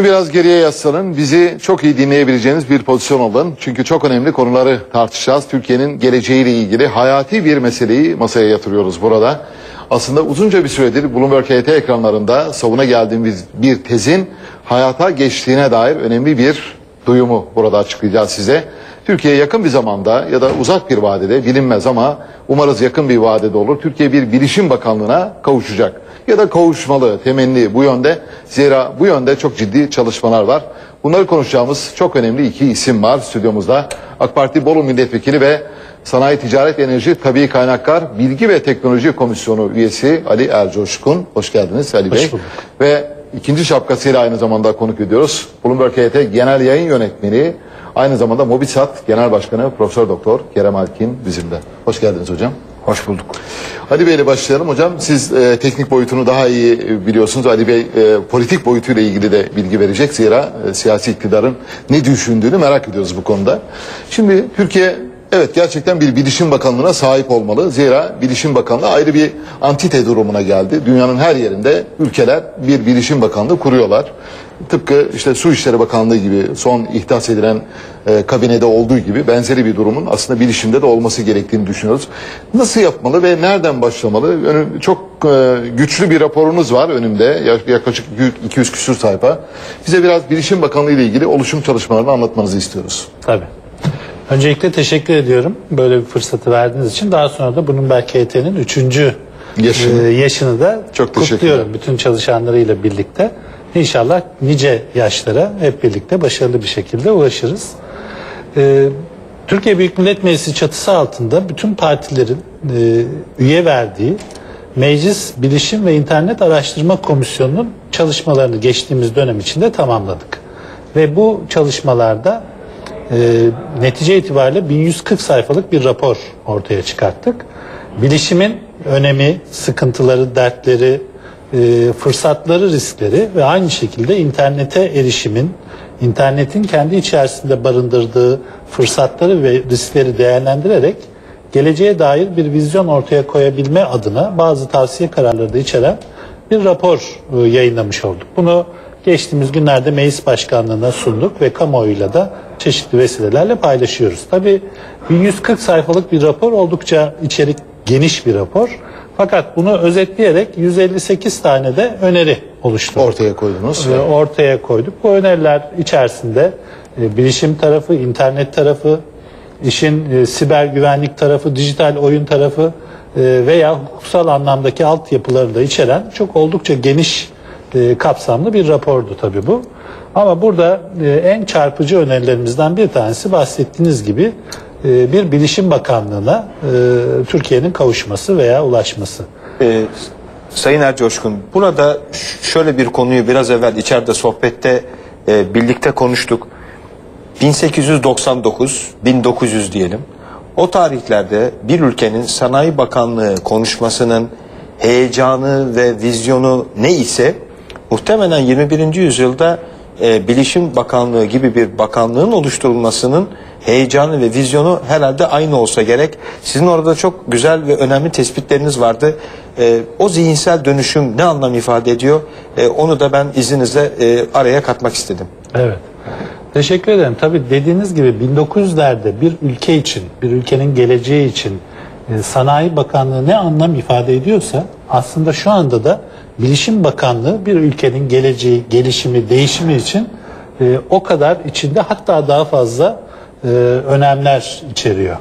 Şimdi biraz geriye yaslanın. Bizi çok iyi dinleyebileceğiniz bir pozisyon alın. Çünkü çok önemli konuları tartışacağız. Türkiye'nin geleceğiyle ilgili hayati bir meseleyi masaya yatırıyoruz burada. Aslında uzunca bir süredir Bloomberg HT ekranlarında savuna geldiğimiz bir tezin hayata geçtiğine dair önemli bir duyumu burada açıklayacağız size. Türkiye yakın bir zamanda ya da uzak bir vadede bilinmez ama umarız yakın bir vadede olur. Türkiye bir bilişim bakanlığına kavuşacak ya da kavuşmalı temenni bu yönde. Zira bu yönde çok ciddi çalışmalar var. Bunları konuşacağımız çok önemli iki isim var stüdyomuzda. AK Parti Bolu Milletvekili ve Sanayi Ticaret Enerji Tabii Kaynaklar Bilgi ve Teknoloji Komisyonu üyesi Ali Ercoşkun. Hoş geldiniz Ali Bey. bulduk. Ve ikinci şapkasıyla aynı zamanda konuk ediyoruz. Bloomberg HT Genel Yayın Yönetmeni, aynı zamanda Mobisat Genel Başkanı Profesör Doktor Kerem Alkin bizimle. Hoş geldiniz hocam. Hoş bulduk. Ali Bey ile başlayalım hocam. Siz e, teknik boyutunu daha iyi e, biliyorsunuz. Ali Bey e, politik boyutuyla ilgili de bilgi verecek. Zira e, siyasi iktidarın ne düşündüğünü merak ediyoruz bu konuda. Şimdi Türkiye evet gerçekten bir bilişim bakanlığına sahip olmalı. Zira bilişim bakanlığı ayrı bir antite durumuna geldi. Dünyanın her yerinde ülkeler bir bilişim bakanlığı kuruyorlar. Tıpkı işte Su İşleri Bakanlığı gibi son ihdas edilen e, kabinede olduğu gibi benzeri bir durumun aslında bilişimde de olması gerektiğini düşünüyoruz. Nasıl yapmalı ve nereden başlamalı? Önüm, çok e, güçlü bir raporunuz var önümde. Yak- Yaklaşık 200 küsur sayfa. Bize biraz Bilişim Bakanlığı ile ilgili oluşum çalışmalarını anlatmanızı istiyoruz. Tabii. Öncelikle teşekkür ediyorum böyle bir fırsatı verdiğiniz için. Daha sonra da bunun belki HT'nin üçüncü Yaşını. e, yaşını da Çok kutluyorum bütün çalışanlarıyla birlikte. İnşallah nice yaşlara hep birlikte başarılı bir şekilde ulaşırız. E, Türkiye Büyük Millet Meclisi çatısı altında bütün partilerin e, üye verdiği Meclis Bilişim ve İnternet Araştırma Komisyonu'nun çalışmalarını geçtiğimiz dönem içinde tamamladık. Ve bu çalışmalarda e, netice itibariyle 1140 sayfalık bir rapor ortaya çıkarttık. Bilişimin önemi, sıkıntıları, dertleri, e, fırsatları, riskleri ve aynı şekilde internete erişimin, internetin kendi içerisinde barındırdığı fırsatları ve riskleri değerlendirerek geleceğe dair bir vizyon ortaya koyabilme adına bazı tavsiye kararları da içeren bir rapor e, yayınlamış olduk. Bunu geçtiğimiz günlerde meclis başkanlığına sunduk ve kamuoyuyla da çeşitli vesilelerle paylaşıyoruz. Tabii 1140 sayfalık bir rapor oldukça içerik geniş bir rapor. Fakat bunu özetleyerek 158 tane de öneri oluşturduk Ortaya koydunuz. e, ortaya koyduk. Bu öneriler içerisinde e, bilişim tarafı, internet tarafı, işin e, siber güvenlik tarafı, dijital oyun tarafı e, veya hukuksal anlamdaki altyapıları da içeren çok oldukça geniş e, kapsamlı bir rapordu tabii bu. Ama burada e, en çarpıcı önerilerimizden bir tanesi bahsettiğiniz gibi e, bir bilişim bakanlığına e, Türkiye'nin kavuşması veya ulaşması. Sayın Ercoşkun, burada şöyle bir konuyu biraz evvel içeride sohbette birlikte konuştuk. 1899, 1900 diyelim. O tarihlerde bir ülkenin sanayi bakanlığı konuşmasının heyecanı ve vizyonu ne ise muhtemelen 21. yüzyılda e, Bilişim Bakanlığı gibi bir bakanlığın oluşturulmasının heyecanı ve vizyonu herhalde aynı olsa gerek. Sizin orada çok güzel ve önemli tespitleriniz vardı. E, o zihinsel dönüşüm ne anlam ifade ediyor? E, onu da ben izninizle e, araya katmak istedim. Evet. Teşekkür ederim. Tabii dediğiniz gibi 1900'lerde bir ülke için, bir ülkenin geleceği için Sanayi Bakanlığı ne anlam ifade ediyorsa aslında şu anda da Bilişim Bakanlığı bir ülkenin geleceği, gelişimi, değişimi için e, o kadar içinde hatta daha fazla e, önemler içeriyor.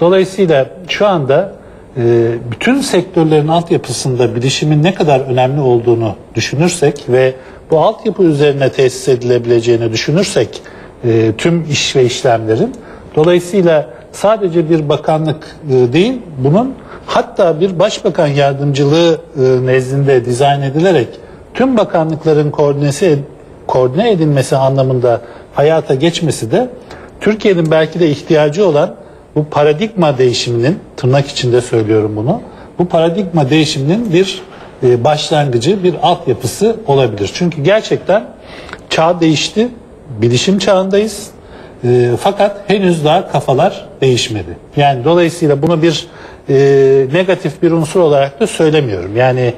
Dolayısıyla şu anda e, bütün sektörlerin altyapısında bilişimin ne kadar önemli olduğunu düşünürsek ve bu altyapı üzerine tesis edilebileceğini düşünürsek e, tüm iş ve işlemlerin dolayısıyla sadece bir bakanlık e, değil bunun hatta bir başbakan yardımcılığı e, nezdinde dizayn edilerek tüm bakanlıkların koordinesi koordine edilmesi anlamında hayata geçmesi de Türkiye'nin belki de ihtiyacı olan bu paradigma değişiminin tırnak içinde söylüyorum bunu. Bu paradigma değişiminin bir e, başlangıcı, bir altyapısı olabilir. Çünkü gerçekten çağ değişti. Bilişim çağındayız. E, fakat henüz daha kafalar değişmedi. Yani dolayısıyla bunu bir e, negatif bir unsur olarak da söylemiyorum. Yani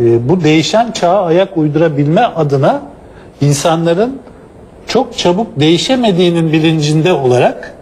e, bu değişen çağa ayak uydurabilme adına insanların çok çabuk değişemediğinin bilincinde olarak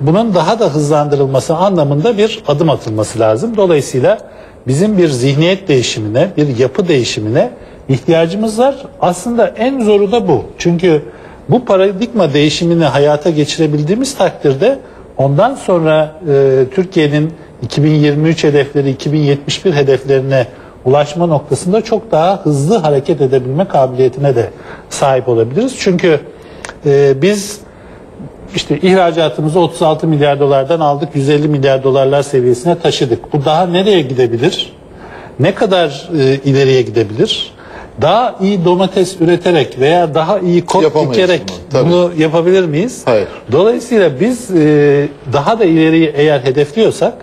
bunun daha da hızlandırılması anlamında bir adım atılması lazım. Dolayısıyla bizim bir zihniyet değişimine, bir yapı değişimine ihtiyacımız var. Aslında en zoru da bu. Çünkü bu paradigma değişimini hayata geçirebildiğimiz takdirde ondan sonra e, Türkiye'nin 2023 hedefleri, 2071 hedeflerine ulaşma noktasında çok daha hızlı hareket edebilme kabiliyetine de sahip olabiliriz. Çünkü e, biz işte ihracatımızı 36 milyar dolardan aldık 150 milyar dolarlar seviyesine taşıdık. Bu daha nereye gidebilir? Ne kadar e, ileriye gidebilir? Daha iyi domates üreterek veya daha iyi kot Yapamayız dikerek bunu, bunu yapabilir miyiz? Hayır. Dolayısıyla biz e, daha da ileriyi eğer hedefliyorsak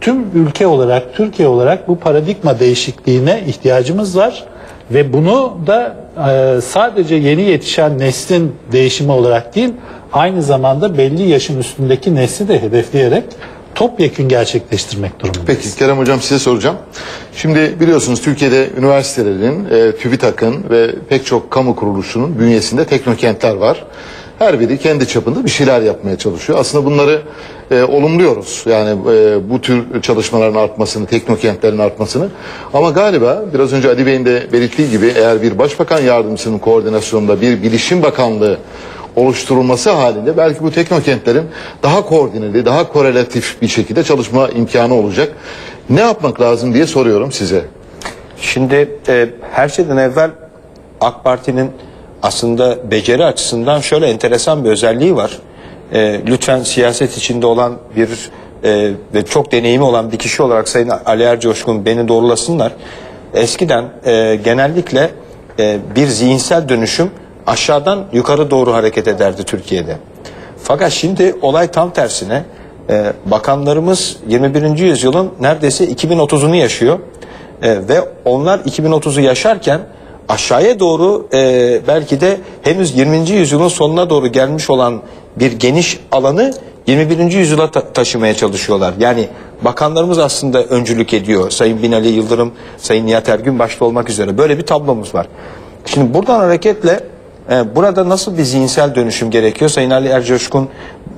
tüm ülke olarak, Türkiye olarak bu paradigma değişikliğine ihtiyacımız var. Ve bunu da e, sadece yeni yetişen neslin değişimi olarak değil, aynı zamanda belli yaşın üstündeki nesli de hedefleyerek topyekün gerçekleştirmek durumundayız. Peki Kerem Hocam size soracağım. Şimdi biliyorsunuz Türkiye'de üniversitelerin, e, TÜBİTAK'ın ve pek çok kamu kuruluşunun bünyesinde teknokentler var. Her biri kendi çapında bir şeyler yapmaya çalışıyor. Aslında bunları e, olumluyoruz. Yani e, bu tür çalışmaların artmasını, teknokentlerin artmasını. Ama galiba biraz önce Ali Bey'in de belirttiği gibi eğer bir başbakan yardımcısının koordinasyonunda bir bilişim bakanlığı oluşturulması halinde belki bu teknokentlerin daha koordineli, daha korelatif bir şekilde çalışma imkanı olacak. Ne yapmak lazım diye soruyorum size. Şimdi e, her şeyden evvel AK Parti'nin aslında beceri açısından şöyle enteresan bir özelliği var. E, lütfen siyaset içinde olan bir e, ve çok deneyimi olan bir kişi olarak Sayın Ali Ercoşkun beni doğrulasınlar. Eskiden e, genellikle e, bir zihinsel dönüşüm aşağıdan yukarı doğru hareket ederdi Türkiye'de. Fakat şimdi olay tam tersine. E, bakanlarımız 21. yüzyılın neredeyse 2030'unu yaşıyor. E, ve onlar 2030'u yaşarken aşağıya doğru e, belki de henüz 20. yüzyılın sonuna doğru gelmiş olan bir geniş alanı 21. yüzyıla ta- taşımaya çalışıyorlar. Yani bakanlarımız aslında öncülük ediyor. Sayın Binali Yıldırım, Sayın Nihat Ergün başta olmak üzere böyle bir tablomuz var. Şimdi buradan hareketle e, burada nasıl bir zihinsel dönüşüm gerekiyor? Sayın Ali Ercoşkun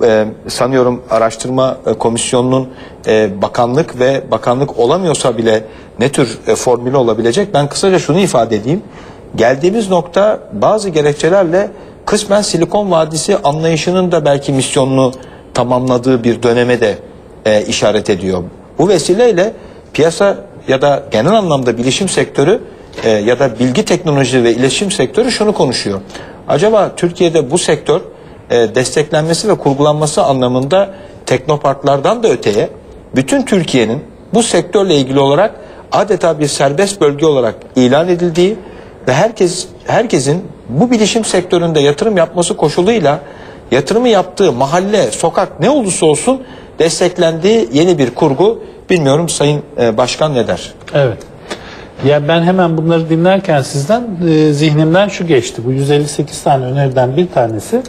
e, sanıyorum araştırma e, komisyonunun e, bakanlık ve bakanlık olamıyorsa bile ne tür e, formülü olabilecek? Ben kısaca şunu ifade edeyim. Geldiğimiz nokta bazı gerekçelerle kısmen Silikon Vadisi anlayışının da belki misyonunu tamamladığı bir döneme de e, işaret ediyor. Bu vesileyle piyasa ya da genel anlamda bilişim sektörü e, ya da bilgi teknoloji ve iletişim sektörü şunu konuşuyor. Acaba Türkiye'de bu sektör e, desteklenmesi ve kurgulanması anlamında teknoparklardan da öteye bütün Türkiye'nin bu sektörle ilgili olarak adeta bir serbest bölge olarak ilan edildiği ve herkes herkesin bu bilişim sektöründe yatırım yapması koşuluyla yatırımı yaptığı mahalle, sokak ne olursa olsun desteklendiği yeni bir kurgu. Bilmiyorum Sayın e, Başkan ne der? Evet. Ya ben hemen bunları dinlerken sizden e, zihnimden şu geçti. Bu 158 tane öneriden bir tanesi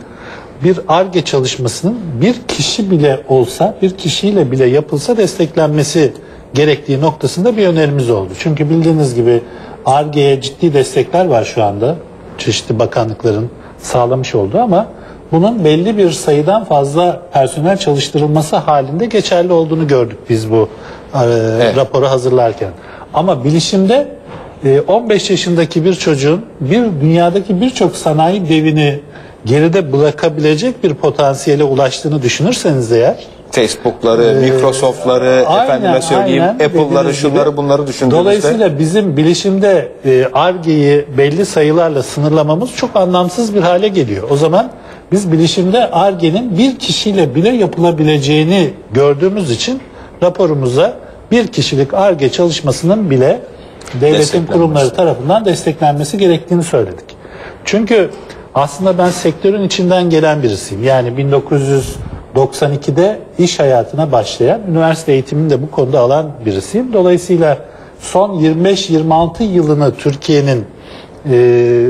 bir ARGE çalışmasının bir kişi bile olsa, bir kişiyle bile yapılsa desteklenmesi gerektiği noktasında bir önerimiz oldu. Çünkü bildiğiniz gibi ARGE'ye ciddi destekler var şu anda. Çeşitli bakanlıkların sağlamış olduğu ama bunun belli bir sayıdan fazla personel çalıştırılması halinde geçerli olduğunu gördük biz bu e, raporu hazırlarken. Ama bilişimde e, 15 yaşındaki bir çocuğun bir dünyadaki birçok sanayi devini geride bırakabilecek bir potansiyele ulaştığını düşünürseniz eğer Facebook'ları, Microsoft'ları, efendime söyleyeyim Apple'ları, şunları gibi. bunları düşündüğümüzde Dolayısıyla bizim bilişimde e, ARGE'yi belli sayılarla sınırlamamız çok anlamsız bir hale geliyor. O zaman biz bilişimde ARGE'nin bir kişiyle bile yapılabileceğini gördüğümüz için raporumuza bir kişilik ARGE çalışmasının bile devletin kurumları tarafından desteklenmesi gerektiğini söyledik. Çünkü aslında ben sektörün içinden gelen birisiyim. Yani 1992'de iş hayatına başlayan, üniversite eğitimini de bu konuda alan birisiyim. Dolayısıyla son 25-26 yılını Türkiye'nin e,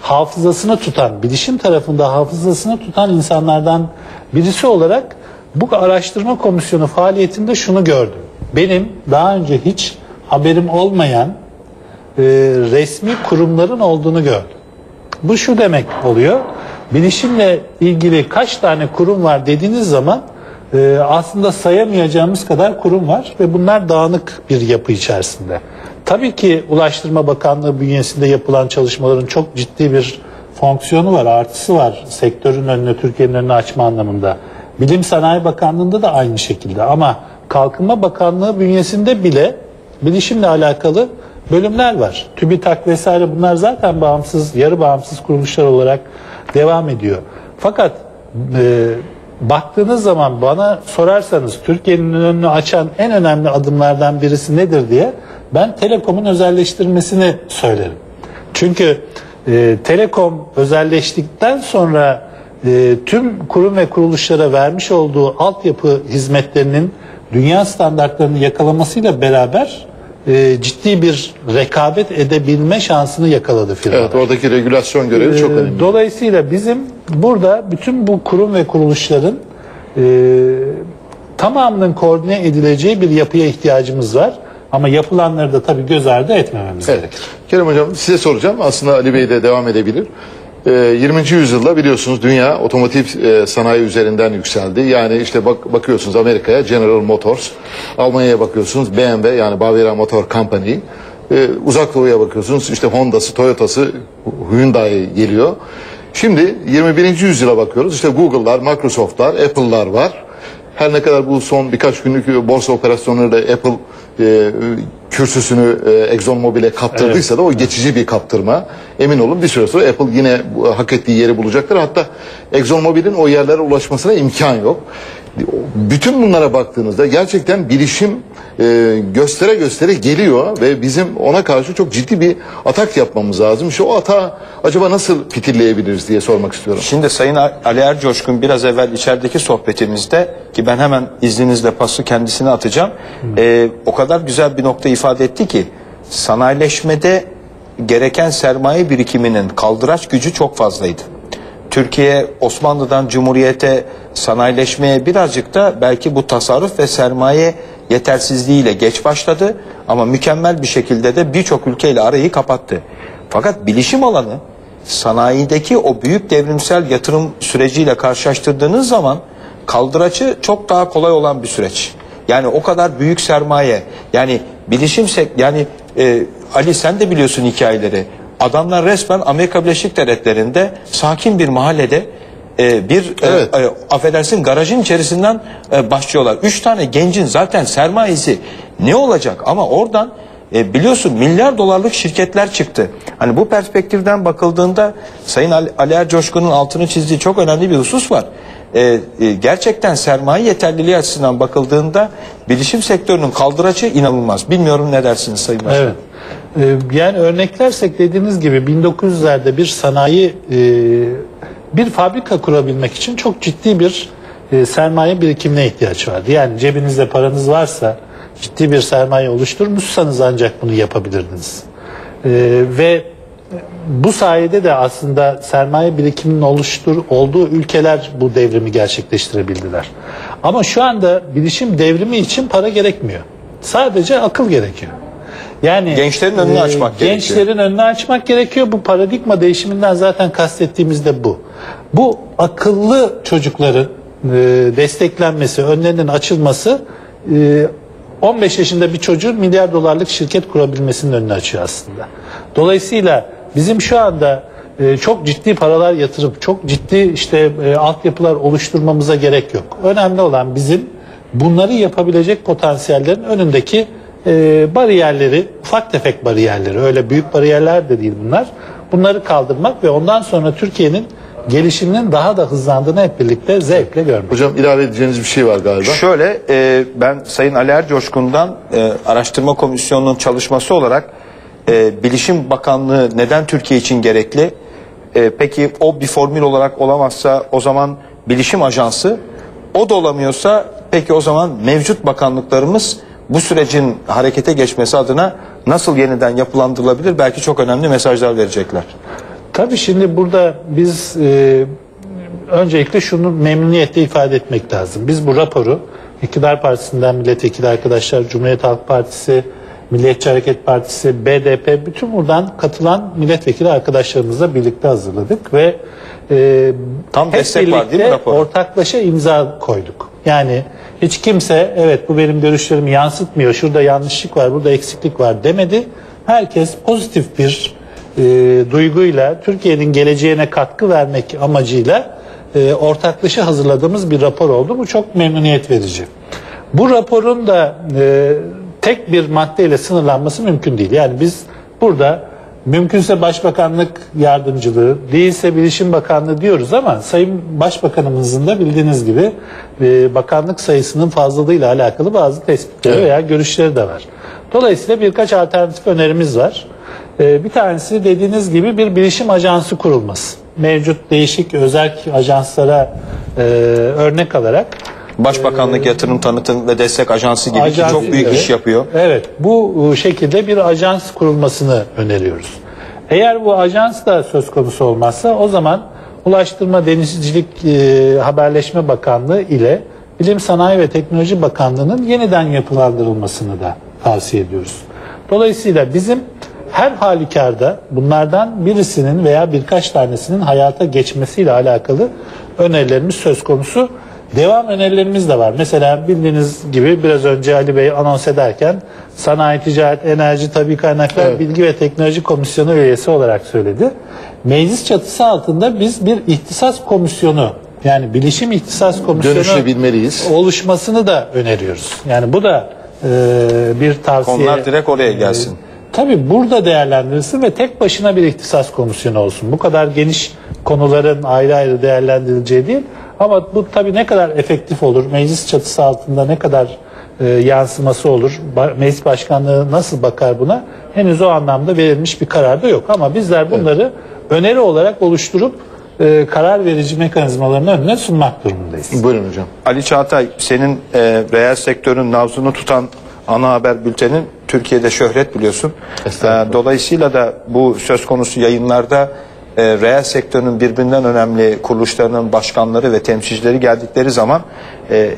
hafızasını tutan, bilişim tarafında hafızasını tutan insanlardan birisi olarak bu araştırma komisyonu faaliyetinde şunu gördüm. Benim daha önce hiç haberim olmayan e, resmi kurumların olduğunu gördüm. Bu şu demek oluyor. Bilişimle ilgili kaç tane kurum var dediğiniz zaman e, aslında sayamayacağımız kadar kurum var ve bunlar dağınık bir yapı içerisinde. Tabii ki Ulaştırma Bakanlığı bünyesinde yapılan çalışmaların çok ciddi bir fonksiyonu var, artısı var sektörün önünü, Türkiye'nin önünü açma anlamında. Bilim Sanayi Bakanlığı'nda da aynı şekilde ama Kalkınma Bakanlığı bünyesinde bile bilişimle alakalı bölümler var. TÜBİTAK vesaire bunlar zaten bağımsız, yarı bağımsız kuruluşlar olarak devam ediyor. Fakat e, baktığınız zaman bana sorarsanız Türkiye'nin önünü açan en önemli adımlardan birisi nedir diye ben telekomun özelleştirmesini söylerim. Çünkü e, telekom özelleştikten sonra e, tüm kurum ve kuruluşlara vermiş olduğu altyapı hizmetlerinin dünya standartlarını yakalamasıyla beraber e, ciddi bir rekabet edebilme şansını yakaladı firmalar. Evet oradaki regülasyon görevi çok Ee, önemli. Dolayısıyla bizim burada bütün bu kurum ve kuruluşların e, tamamının koordine edileceği bir yapıya ihtiyacımız var. Ama yapılanları da tabii göz ardı etmememiz Evet. gerekir. Kerem Hocam size soracağım. Aslında Ali Bey de devam edebilir. Ee, 20. yüzyılda biliyorsunuz dünya otomotiv e, sanayi üzerinden yükseldi. Yani işte bak, bakıyorsunuz Amerika'ya General Motors, Almanya'ya bakıyorsunuz BMW yani Bavaria Motor Company, Ee, uzak doğuya bakıyorsunuz işte Honda'sı, Toyota'sı, Hyundai geliyor. Şimdi 21. yüzyıla bakıyoruz. İşte Google'lar, Microsoft'lar, Apple'lar var. Her ne kadar bu son birkaç günlük borsa operasyonlarıyla Apple e, kürsüsünü e, ExxonMobil'e kaptırdıysa da o geçici bir kaptırma. Emin olun bir süre sonra Apple yine hak ettiği yeri bulacaktır. Hatta ExxonMobil'in o yerlere ulaşmasına imkan yok. Bütün bunlara baktığınızda gerçekten bilişim e, göstere göstere geliyor ve bizim ona karşı çok ciddi bir atak yapmamız lazım. O ata acaba nasıl fitilleyebiliriz diye sormak istiyorum. Şimdi Sayın Ali Ercoşkun biraz evvel içerideki sohbetimizde ki ben hemen izninizle pası kendisine atacağım. Ee, o kadar güzel bir nokta ifade etti ki sanayileşmede gereken sermaye birikiminin kaldıraç gücü çok fazlaydı. Türkiye Osmanlı'dan Cumhuriyete sanayileşmeye birazcık da belki bu tasarruf ve sermaye yetersizliğiyle geç başladı ama mükemmel bir şekilde de birçok ülkeyle arayı kapattı. Fakat bilişim alanı sanayideki o büyük devrimsel yatırım süreciyle karşılaştırdığınız zaman kaldıraçı çok daha kolay olan bir süreç. Yani o kadar büyük sermaye yani bilişim sek- yani e, Ali sen de biliyorsun hikayeleri. Adamlar resmen Amerika Birleşik Devletleri'nde sakin bir mahallede e, bir e, Evet. e, affedersin garajın içerisinden e, başlıyorlar. Üç tane gencin zaten sermayesi ne olacak ama oradan e, biliyorsun milyar dolarlık şirketler çıktı. Hani bu perspektiften bakıldığında Sayın Ali, Ali Ercoşkun'un altını çizdiği çok önemli bir husus var. E, e, gerçekten sermaye yeterliliği açısından bakıldığında bilişim sektörünün kaldıraçı inanılmaz. Bilmiyorum ne dersiniz Sayın Başkan? Evet. Ee, yani örneklersek dediğiniz gibi 1900'lerde bir sanayi e, bir fabrika kurabilmek için çok ciddi bir e, sermaye birikimine ihtiyaç vardı. Yani cebinizde paranız varsa ciddi bir sermaye oluşturmuşsanız ancak bunu yapabilirdiniz. Ee, ve bu sayede de aslında sermaye birikiminin oluştur olduğu ülkeler bu devrimi gerçekleştirebildiler. Ama şu anda bilişim devrimi için para gerekmiyor. Sadece akıl gerekiyor. Yani Gençlerin önünü e, açmak gerekiyor. Gençlerin önünü açmak gerekiyor. Bu paradigma değişiminden zaten kastettiğimiz de bu. Bu akıllı çocukların e, desteklenmesi, önlerinin açılması e, 15 yaşında bir çocuğun milyar dolarlık şirket kurabilmesinin önünü açıyor aslında. Dolayısıyla bizim şu anda e, çok ciddi paralar yatırıp çok ciddi işte e, altyapılar oluşturmamıza gerek yok. Önemli olan bizim bunları yapabilecek potansiyellerin önündeki e, bariyerleri, ufak tefek bariyerleri, öyle büyük bariyerler de değil bunlar. Bunları kaldırmak ve ondan sonra Türkiye'nin gelişiminin daha da hızlandığını hep birlikte zevkle görmek. Hocam ilave edeceğiniz bir şey var galiba. Şöyle e, ben Sayın Ali Ercoşkun'dan e, araştırma komisyonunun çalışması olarak e, Bilişim Bakanlığı neden Türkiye için gerekli? E, peki o bir formül olarak olamazsa o zaman Bilişim Ajansı o da olamıyorsa peki o zaman mevcut bakanlıklarımız bu sürecin harekete geçmesi adına nasıl yeniden yapılandırılabilir? Belki çok önemli mesajlar verecekler. Tabii şimdi burada biz e, öncelikle şunu memnuniyetle ifade etmek lazım. Biz bu raporu İktidar Partisi'nden milletvekili arkadaşlar, Cumhuriyet Halk Partisi, Milliyetçi Hareket Partisi, BDP bütün buradan katılan milletvekili arkadaşlarımızla birlikte hazırladık ve e, Tam hep destek var değil mi birlikte ortaklaşa imza koyduk. Yani hiç kimse evet bu benim görüşlerimi yansıtmıyor, şurada yanlışlık var, burada eksiklik var demedi. Herkes pozitif bir e, duyguyla Türkiye'nin geleceğine katkı vermek amacıyla e, ortaklaşa hazırladığımız bir rapor oldu. Bu çok memnuniyet verici. Bu raporun da e, tek bir maddeyle sınırlanması mümkün değil. Yani biz burada mümkünse başbakanlık yardımcılığı, değilse bilişim bakanlığı diyoruz ama Sayın Başbakanımızın da bildiğiniz gibi e, bakanlık sayısının fazlalığıyla alakalı bazı tespitleri Evet. veya görüşleri de var. Dolayısıyla birkaç alternatif önerimiz var. E, bir tanesi dediğiniz gibi bir bilişim ajansı kurulması. Mevcut değişik özel ajanslara e, örnek alarak Başbakanlık Yatırım Tanıtım ve Destek Ajansı gibi Ajans- ki çok büyük evet. iş yapıyor. Evet, bu şekilde bir ajans kurulmasını öneriyoruz. Eğer bu ajans da söz konusu olmazsa o zaman Ulaştırma Denizcilik e, Haberleşme Bakanlığı ile Bilim Sanayi ve Teknoloji Bakanlığı'nın yeniden yapılandırılmasını da tavsiye ediyoruz. Dolayısıyla bizim her halükarda bunlardan birisinin veya birkaç tanesinin hayata geçmesiyle alakalı önerilerimiz söz konusu. Devam önerilerimiz de var. Mesela bildiğiniz gibi biraz önce Ali Bey anons ederken Sanayi, Ticaret, Enerji, Tabi Kaynaklar Bilgi ve Teknoloji Komisyonu üyesi olarak söyledi. Meclis çatısı altında biz bir ihtisas komisyonu yani bilişim ihtisas komisyonu oluşmasını da öneriyoruz. Yani bu da e, bir tavsiye. Konular direkt oraya gelsin. Tabii burada değerlendirilsin ve tek başına bir ihtisas komisyonu olsun. Bu kadar geniş konuların ayrı ayrı değerlendirileceği değil. Ama bu tabii ne kadar efektif olur, meclis çatısı altında ne kadar e, yansıması olur, ba- meclis başkanlığı nasıl bakar buna henüz o anlamda verilmiş bir karar da yok. Ama bizler bunları öneri olarak oluşturup e, karar verici mekanizmalarının önüne sunmak durumundayız. Buyurun hocam. Ali Çağatay senin e, reel sektörün nabzını tutan ana haber bültenin Türkiye'de şöhret biliyorsun. E, dolayısıyla da bu söz konusu yayınlarda e, reel sektörün birbirinden önemli kuruluşlarının başkanları ve temsilcileri geldikleri zaman e,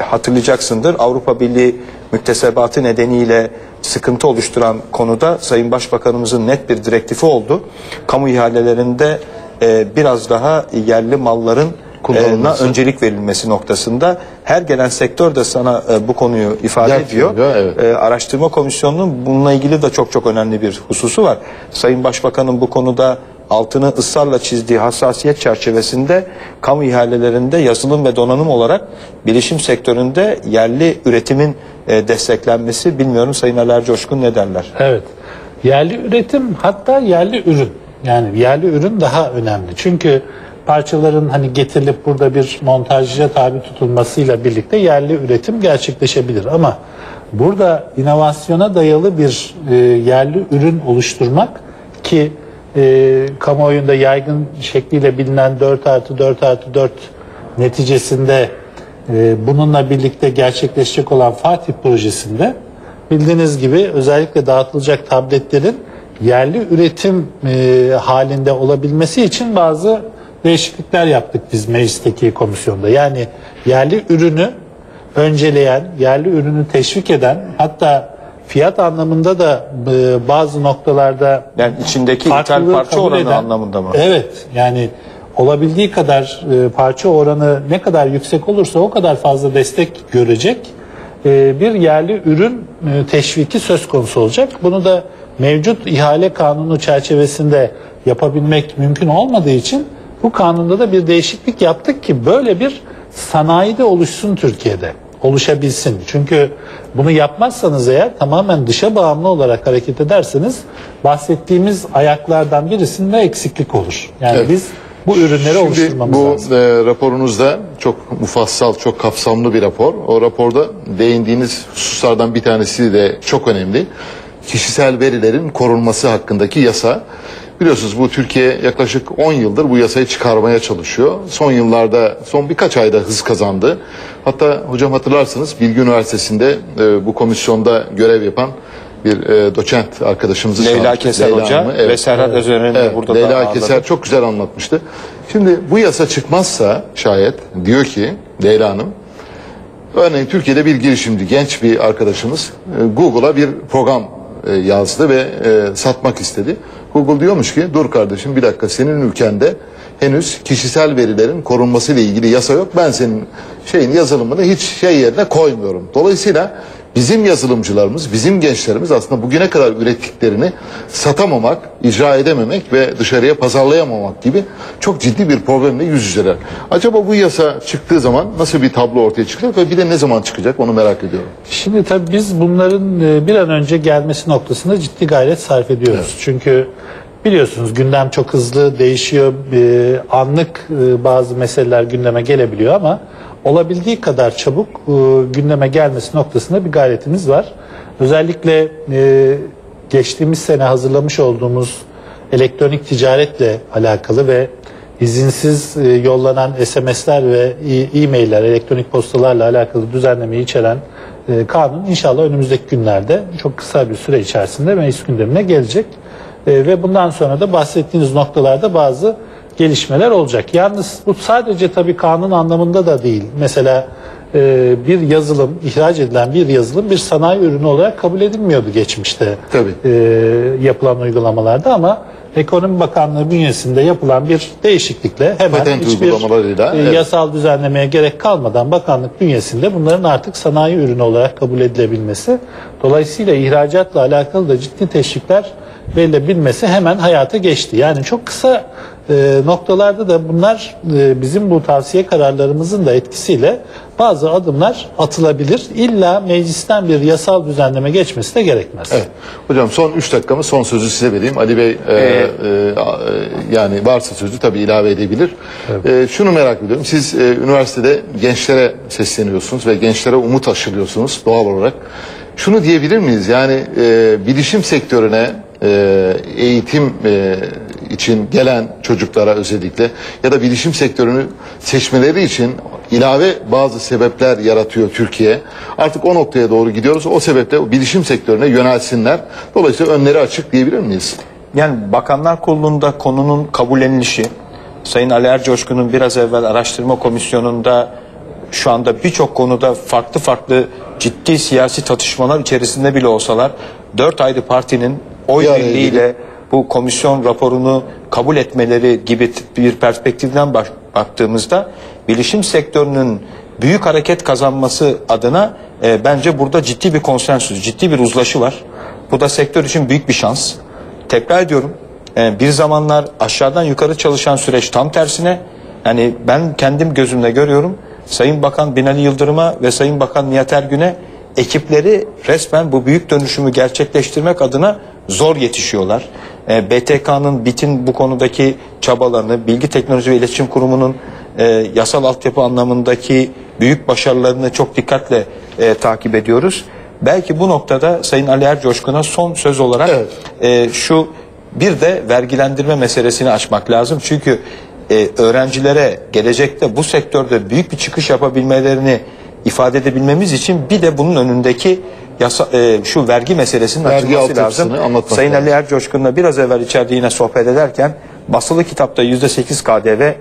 hatırlayacaksındır Avrupa Birliği müktesebatı nedeniyle sıkıntı oluşturan konuda Sayın Başbakanımızın net bir direktifi oldu. Kamu ihalelerinde e, biraz daha yerli malların Kullanılması. e, na- öncelik verilmesi noktasında her gelen sektör de sana e, bu konuyu ifade ediyor. ediyor, evet. E, araştırma komisyonunun bununla ilgili de çok çok önemli bir hususu var. Sayın Başbakan'ın bu konuda altını ısrarla çizdiği hassasiyet çerçevesinde kamu ihalelerinde yazılım ve donanım olarak bilişim sektöründe yerli üretimin e, desteklenmesi bilmiyorum Sayın Aler Coşkun ne derler? Evet. Yerli üretim hatta yerli ürün. Yani yerli ürün daha önemli. Çünkü parçaların hani getirilip burada bir montajcıya tabi tutulmasıyla birlikte yerli üretim gerçekleşebilir. Ama burada inovasyona dayalı bir e, yerli ürün oluşturmak ki e, kamuoyunda yaygın şekliyle bilinen 4 artı 4 artı 4 neticesinde e, bununla birlikte gerçekleşecek olan Fatih projesinde bildiğiniz gibi özellikle dağıtılacak tabletlerin yerli üretim e, halinde olabilmesi için bazı değişiklikler yaptık biz meclisteki komisyonda. Yani yerli ürünü önceleyen, yerli ürünü teşvik eden hatta fiyat anlamında da e, bazı noktalarda Yani içindeki ithal parça oranı eden- anlamında mı? Evet yani olabildiği kadar e, parça oranı ne kadar yüksek olursa o kadar fazla destek görecek e, bir yerli ürün e, teşviki söz konusu olacak. Bunu da mevcut ihale kanunu çerçevesinde yapabilmek mümkün olmadığı için bu kanunda da bir değişiklik yaptık ki böyle bir sanayide oluşsun Türkiye'de oluşabilsin. Çünkü bunu yapmazsanız eğer tamamen dışa bağımlı olarak hareket ederseniz bahsettiğimiz ayaklardan birisinde eksiklik olur. Yani Evet. biz bu ürünleri Şimdi oluşturmamız bu lazım. e, raporunuzda çok mufassal, çok kapsamlı bir rapor. O raporda değindiğiniz hususlardan bir tanesi de çok önemli. Kişisel verilerin korunması hakkındaki yasa. Biliyorsunuz bu Türkiye yaklaşık 10 yıldır bu yasayı çıkarmaya çalışıyor. Son yıllarda, son birkaç ayda hız kazandı. Hatta hocam hatırlarsınız Bilgi Üniversitesi'nde e, bu komisyonda görev yapan bir e, doçent arkadaşımızı Leyla çağırmıştık. Keser Hoca Hanım'ı. ve Serhat Özören'i Evet, burada da Leyla ağırladık. Keser çok güzel anlatmıştı. Şimdi bu yasa çıkmazsa şayet diyor ki Leyla Hanım Örneğin Türkiye'de bir girişimci, genç bir arkadaşımız e, Google'a bir program e, yazdı ve e, satmak istedi. Google diyormuş ki dur kardeşim bir dakika senin ülkende henüz kişisel verilerin korunması ile ilgili yasa yok. Ben senin şeyin yazılımını hiç şey yerine koymuyorum. Dolayısıyla bizim yazılımcılarımız, bizim gençlerimiz aslında bugüne kadar ürettiklerini satamamak, icra edememek ve dışarıya pazarlayamamak gibi çok ciddi bir problemle yüz yüzeler. Acaba bu yasa çıktığı zaman nasıl bir tablo ortaya çıkacak ve bir de ne zaman çıkacak onu merak ediyorum. Şimdi tabii biz bunların e, bir an önce gelmesi noktasında ciddi gayret sarf ediyoruz. Çünkü biliyorsunuz gündem çok hızlı değişiyor. Anlık e, bazı meseleler gündeme gelebiliyor ama olabildiği kadar çabuk e, gündeme gelmesi noktasında bir gayretimiz var. Özellikle e, geçtiğimiz sene hazırlamış olduğumuz elektronik ticaretle alakalı ve izinsiz e, yollanan SMS'ler ve e-mailler, elektronik postalarla alakalı düzenlemeyi içeren e, kanun inşallah önümüzdeki günlerde çok kısa bir süre içerisinde meclis gündemine gelecek. E, ve bundan sonra da bahsettiğiniz noktalarda bazı gelişmeler olacak. Yalnız bu sadece tabii kanun anlamında da değil. Mesela e, bir yazılım, ihraç edilen bir yazılım bir sanayi ürünü olarak kabul edilmiyordu geçmişte Tabii. e, yapılan uygulamalarda ama Ekonomi Bakanlığı bünyesinde yapılan bir değişiklikle hemen Patent hiçbir uygulamalarıyla, e, evet. yasal düzenlemeye gerek kalmadan bakanlık bünyesinde bunların artık sanayi ürünü olarak kabul edilebilmesi dolayısıyla ihracatla alakalı da ciddi teşvikler verilebilmesi hemen hayata geçti. Yani çok kısa e, noktalarda da bunlar e, bizim bu tavsiye kararlarımızın da etkisiyle bazı adımlar atılabilir. İlla meclisten bir yasal düzenleme geçmesi de gerekmez. Evet. Hocam son 3 dakikamı son sözü size vereyim. Ali Bey e, e, e, yani varsa sözü tabii ilave edebilir. E, şunu merak ediyorum. Siz e, üniversitede gençlere sesleniyorsunuz ve gençlere umut aşılıyorsunuz doğal olarak. Şunu diyebilir miyiz? Yani e, bilişim sektörüne e, eğitim e, için gelen çocuklara özellikle ya da bilişim sektörünü seçmeleri için ilave bazı sebepler yaratıyor Türkiye. Artık o noktaya doğru gidiyoruz. O sebeple bilişim sektörüne yönelsinler. Dolayısıyla önleri açık diyebilir miyiz? Yani Bakanlar Kurulu'nda konunun kabullenilişi, Sayın Ali Ercoşkun'un biraz evvel araştırma komisyonunda şu anda birçok konuda farklı farklı ciddi siyasi tartışmalar içerisinde bile olsalar dört ayrı partinin oy birliğiyle bu komisyon raporunu kabul etmeleri gibi bir perspektiften bak- baktığımızda bilişim sektörünün büyük hareket kazanması adına e, bence burada ciddi bir konsensüs, ciddi bir uzlaşı var. Bu da sektör için büyük bir şans. Tekrar ediyorum. e, bir zamanlar aşağıdan yukarı çalışan süreç tam tersine. Yani ben kendim gözümle görüyorum. Sayın Bakan Binali Yıldırım'a ve Sayın Bakan Nihat Ergün'e ekipleri resmen bu büyük dönüşümü gerçekleştirmek adına zor yetişiyorlar. E, BTK'nın BİT'in bu konudaki çabalarını, Bilgi Teknoloji ve İletişim Kurumu'nun e, yasal altyapı anlamındaki büyük başarılarını çok dikkatle e, takip ediyoruz. Belki bu noktada Sayın Ali Ercoşkun'a son söz olarak Evet. e, şu bir de vergilendirme meselesini açmak lazım. Çünkü e, öğrencilere gelecekte bu sektörde büyük bir çıkış yapabilmelerini ifade edebilmemiz için bir de bunun önündeki yasa, e, şu vergi meselesinin Vergi açılması lazım. Sayın lazım. Ali Ercoşkun'la biraz evvel içeride yine sohbet ederken basılı kitapta %8 KDV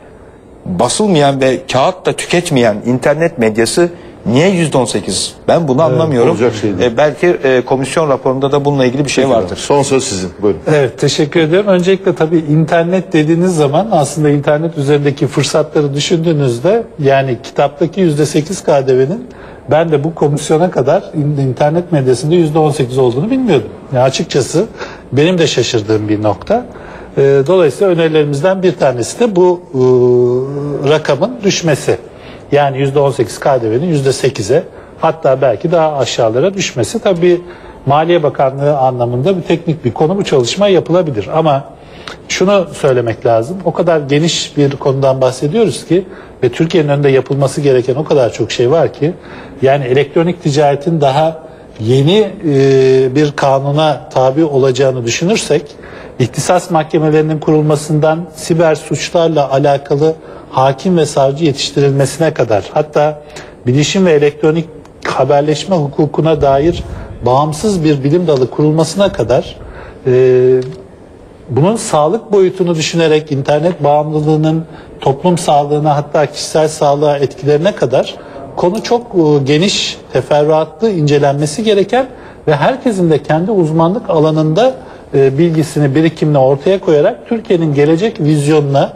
basılmayan ve kağıt da tüketmeyen internet medyası niye %18? Ben bunu anlamıyorum. olacak şey değil. E, belki e, komisyon raporunda da bununla ilgili bir şey vardır. Son söz sizin. Buyurun. Evet teşekkür ediyorum. Öncelikle tabii internet dediğiniz zaman aslında internet üzerindeki fırsatları düşündüğünüzde yani kitaptaki %8 KDV'nin ben de bu komisyona kadar in- internet medyasında %18 olduğunu bilmiyordum. Yani açıkçası benim de şaşırdığım bir nokta. Ee, Dolayısıyla önerilerimizden bir tanesi de bu e, rakamın düşmesi. Yani %18 KDV'nin %8'e hatta belki daha aşağılara düşmesi. Tabii Maliye Bakanlığı anlamında bir teknik bir konu bu çalışma yapılabilir. Ama şunu söylemek lazım. O kadar geniş bir konudan bahsediyoruz ki ve Türkiye'nin önünde yapılması gereken o kadar çok şey var ki yani elektronik ticaretin daha yeni e, bir kanuna tabi olacağını düşünürsek ihtisas mahkemelerinin kurulmasından siber suçlarla alakalı hakim ve savcı yetiştirilmesine kadar hatta bilişim ve elektronik haberleşme hukukuna dair bağımsız bir bilim dalı kurulmasına kadar e, bunun sağlık boyutunu düşünerek internet bağımlılığının toplum sağlığına hatta kişisel sağlığa etkilerine kadar konu çok e, geniş, teferruatlı incelenmesi gereken ve herkesin de kendi uzmanlık alanında e, bilgisini, birikimini ortaya koyarak Türkiye'nin gelecek vizyonuna,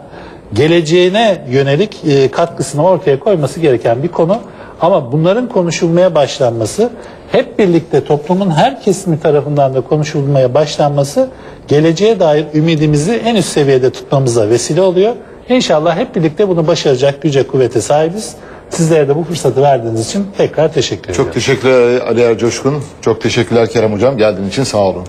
geleceğine yönelik e, katkısını ortaya koyması gereken bir konu. Ama bunların konuşulmaya başlanması, hep birlikte toplumun her kesimi tarafından da konuşulmaya başlanması geleceğe dair ümidimizi en üst seviyede tutmamıza vesile oluyor. İnşallah hep birlikte bunu başaracak güce kuvvete sahibiz. Sizlere de bu fırsatı verdiğiniz için tekrar teşekkür ediyorum. Çok teşekkürler Ali Er Coşkun. Çok teşekkürler Kerem Hocam. Geldiğin için sağ olun.